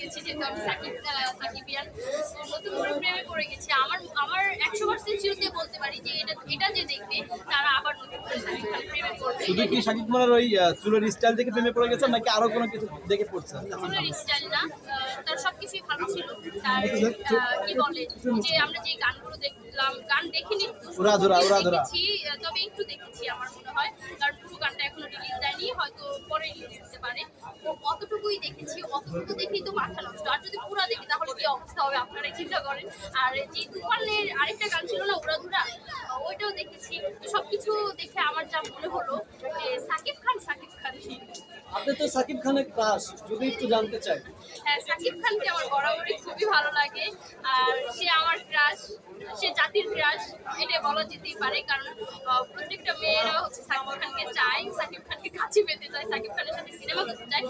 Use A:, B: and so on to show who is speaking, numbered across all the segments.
A: গেছি যেহেতু আমি সাকিব সাকিবিয়ান নতুন করে প্রেমে পড়ে গেছি। আমার আমার একশো পার্সেন্ট দিয়ে বলতে পারি যে এটা এটা যে দেখবে তারা আবার নতুন করে সাকিব খান প্রেমে পড়বে।
B: শুধু কি শাকিব খানের ওই চুলের স্টাইল দেখে প্রেমে পড়ে গেছেন নাকি আরও কোনো কিছু দেখে পড়ছেন
A: চুলের স্টাইল না তার সবকিছুই ভালো ছিল। তার কি বলে যে আমরা যে গানগুলো দেখলাম গান দেখিনি
B: উড়াধুরা, উড়াধুরা।
A: দেখেছি আহ, তবে একটু দেখেছি আমার মনে হয়। কারণ পুরো গানটা এখনও রিলিজ দেয়নি হয়তো পরে রিলিজ দিতে পারে। তো অতটুকুই দেখেছি। দেখি তো মাথা নষ্ট। আর যদি পুরো দেখি তাহলে কি অবস্থা হবে? আপনারাই চিন্তা করেন। আর যে তুফানের আরেকটা গান ছিল না উড়াধুরা? আহ, ওইটাও দেখেছি। তো সবকিছু দেখে আমার যা মনে হলো যে সাকিব খান সাকিব খান।
C: আপনি তো সাকিব খানের ক্রাশ যদি একটু জানতে চাই।
A: হ্যাঁ সাকিব খানকে আমার বরাবরই খুবই ভালো লাগে। আর সে ক্রাশ সে জাতির ক্রাশ এটা বলা যেতেই পারে, কারণ প্রত্যেকটা মেয়েরা হচ্ছে সাকিব খানকে চায়, সাকিব খানকে কাছে পেতে চায়, সাকিব খানের সাথে সিনেমা করতে চায়।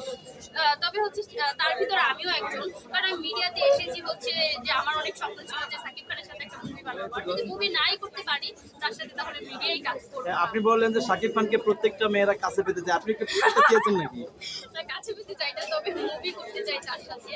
A: তবে হচ্ছে তার ভিতরে আমিও একজন, কারণ মিডিয়াতে এসেছি হচ্ছে যে আমার অনেক স্বপ্ন ছিল যে সাকিব খানের সাথে একটা মুভি বানাবো। যদি মুভি নাই করতে পারি, তার সাথে তাহলে মিডিয়াই কাজ করবে
B: আপনি বললেন যে সাকিব খানকে প্রত্যেকটা মেয়েরা কাছে পেতে চায়, আপনি কি চেয়েছেন নাকি?
A: তার কাছে পেতে চাই না তবে মুভি করতে চাই তার সাথে।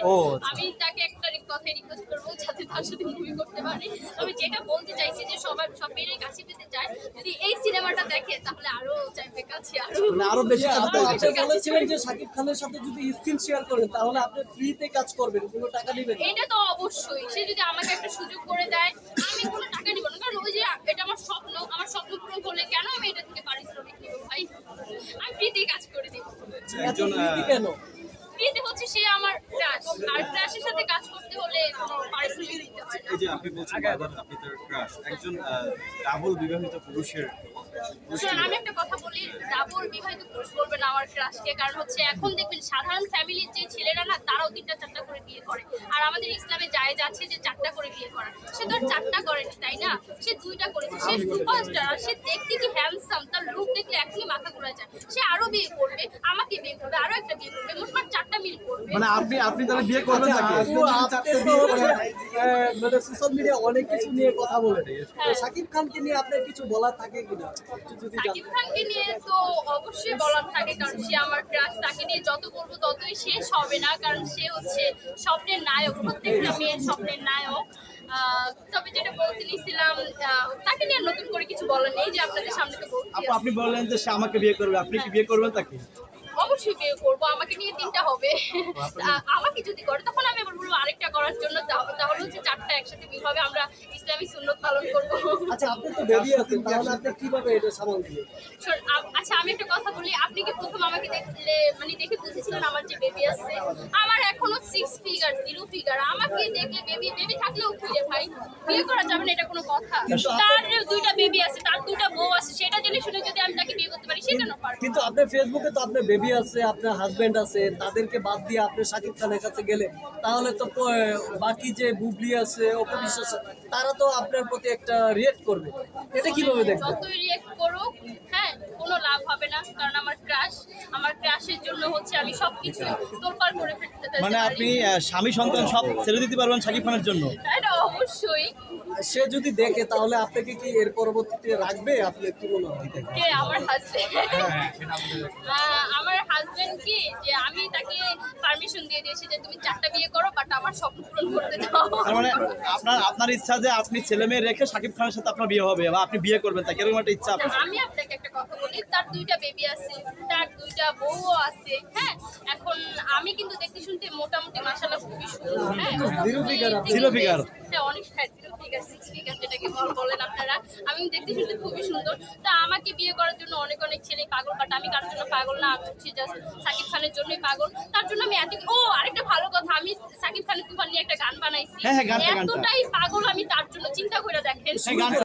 A: আমি তাকে একটা কথাই রিকোয়েস্ট করব যাতে তার সাথে মুভি করতে পারি। তবে যেটা বলতে চাইছি যে সবার সব মেয়েরাই কাছে পেতে চায় যদি এই সিনেমাটা দেখে তাহলে আরও চাইবে কাছে আরও
B: মানে আরও বেশি
C: আপনি বলেছিলেন যে সাকিব খানের সাথে যদি স্ক্রিন শেয়ার করেন তাহলে আপনি ফ্রিতে কাজ করবেন কোনো টাকা নেবেন
A: এটা তো অবশ্যই। সে যদি আমাকে একটা সুযোগ করে দেয় আমি কোনো টাকা নিব না। কারণ ওই যে এটা আমার স্বপ্ন আমার স্বপ্ন পূরণ করলে কেন আমি এটা থেকে পারিশ্রমিক নিব ভাই আমি ফ্রিতেই কাজ করে দেবো
C: এত
B: একজন
C: কেন?
A: ফ্রিতে হচ্ছে সে আমার ক্রাশ আর ক্রাশের সাথে কাজ করতে হলে কোনো দিতে হয়
D: এই যে আপনি বলছেন বারবার আপনি তার ক্রাশ একজন ডাবল বিবাহিত পুরুষের
A: শোনেন আমি একটা কথা বলি ডাবল বিবাহিত পুরুষ বলবেন আমার ক্রাশকে কারণ হচ্ছে এখন দেখবেন সাধারণ ফ্যামিলির যে ছেলেরা না তারাও তিনটা চারটা করে বিয়ে করে। আর আমাদের ইসলামে জায়েজ আছে যে চারটা করে বিয়ে করা। সে তো আর চারটা করেনি তাই না? সে দুইটা করেছে। সে সুপারস্টার আর সে দেখতে কি হ্যান্ডসাম তার লুক দেখলে এখনই মাথা ঘুরা যায়। সে বিয়ে করবে আমাকে বিয়ে করবে আরও একটা বিয়ে করবে মোটমাট চারটা মিল করবে।
B: মানে আপনি আপনি তাহলে বিয়ে করবেন
C: আচ্ছা, আপনি তো মানে সোশ্যাল মিডিয়া অনেক কিছু নিয়ে কথা বলেন তো সাকিব খানকে নিয়ে আপনার কিছু বলার থাকে কিনা?
A: সাকিব খানকে নিয়ে তো অবশ্যই বলার থাকে কারণ সে আমার ক্রাশ তাকে নিয়ে যত বলব ততই শেষ হবে না কারণ সে হচ্ছে স্বপ্নের নায়ক প্রত্যেকটা মেয়ের স্বপ্নের নায়ক। তবে যেটা বলতে নিছিলাম তাকে নিয়ে নতুন করে কিছু বলার নেই যে আপনাদের সামনে তো বলতে
B: আপনি বললেন যে সে আমাকে বিয়ে করবে। আপনি কি বিয়ে করবেন তাকে?
A: অবশ্যই বিয়ে করব আমাকে নিয়ে তিনটা হবে। আমাকে যদি করে তখন আমি আবার বলব আরেকটা করার জন্য তাহলে হচ্ছে চারটা একসাথে বিয়ে হবে আমরা ইসলামী সুন্নত পালন করব।
C: আচ্ছা আপনি তো বেবি আছেন তাহলে আপনি কীভাবে এটা সামাল
A: আচ্ছা আমি একটা কথা বলি আপনি কি প্রথম আমাকে দেখলে মানে দেখে বুঝেছিলেন আমার যে বেবি আছে? আমার ফিগার জিরো ফিগার আমাকে দেখলে বেবি বেবি থাকলেও রে ভাই বিয়ে করা যাবে না এটা কোনো কথা। তার দুইটা বেবি আছে তার দুইটা বউ আছে সেটা জেনে শুনে যদি আমি তাকে বিয়ে করতে পারি সে কেন পারব
C: কিন্তু আপনার ফেসবুকে তো আপনার বেবি আছে আপনার হাজবেন্ড আছে তাদেরকে বাদ দিয়ে আপনি সাকিব খানের কাছে গেলে তাহলে তো বাকি যে বুবলি আছে অপবিশ্বাস তারা তো আপনার প্রতি একটা রিয়েক্ট করবে। এটা কীভাবে দেখবেন
A: যতই রিয়েক্ট করুক হ্যাঁ কোনো লাভ হবে না কারণ আমার জন্য হচ্ছে আমি সবকিছু তোলপাড় করে ফেলতে
B: মানে আপনি স্বামী সন্তান সব ছেড়ে দিতে পারবেন শাকিব খানের জন্য?
A: অবশ্যই।
C: সে যদি দেখে তাহলে আপনাকে কি এর পরবর্তীতে রাখবে? আপনি কি? মনে হয়
A: কে আমার হাজবেন্ড আমার হাজবেন্ড কি? যে আমি তাকে পারমিশন দিয়ে দিয়েছি যে তুমি চারটা বিয়ে করো বাট আমার স্বপ্ন পূরণ করতে দাও।
B: মানে আপনার আপনার ইচ্ছা যে আপনি ছেলে মেয়ে রেখে শাকিব খানের সাথে আপনার বিয়ে হবে বা আপনি বিয়ে করবেন তাকে এরকম একটা ইচ্ছা
A: আমি আপনাকে একটা কথা বলি তার দুইটা বেবি আছে তার দুইটা বউও আছে হ্যাঁ? এখন আমি কিন্তু দেখতে শুনতে মোটামুটি মাসাল্লাহ খুবই সুন্দর হ্যাঁ?
C: Zero figure আপনি।
B: Zero
A: হ্যাঁ অনেক হ্যাঁ জিরো ফিগার সিক্স ফিগার যেটাকে বলেন আপনারা। আমি দেখতে শুনতে খুবই সুন্দর। তা আমাকে বিয়ে করার জন্য অনেক অনেক ছেলে পাগল বাট আমি কারোর জন্য পাগল না আমি হচ্ছি জাস্ট সাকিব খানের জন্যই পাগল। তার জন্য আমি এত ও আরেকটা ভালো কথা আমি সাকিব খানের তুফান নিয়ে একটা গান বানাইছি।
B: হ্যাঁ, হ্যাঁ।
A: এতটাই পাগল আমি তার জন্য চিন্তা করে দেখেন।
B: হ্যাঁ,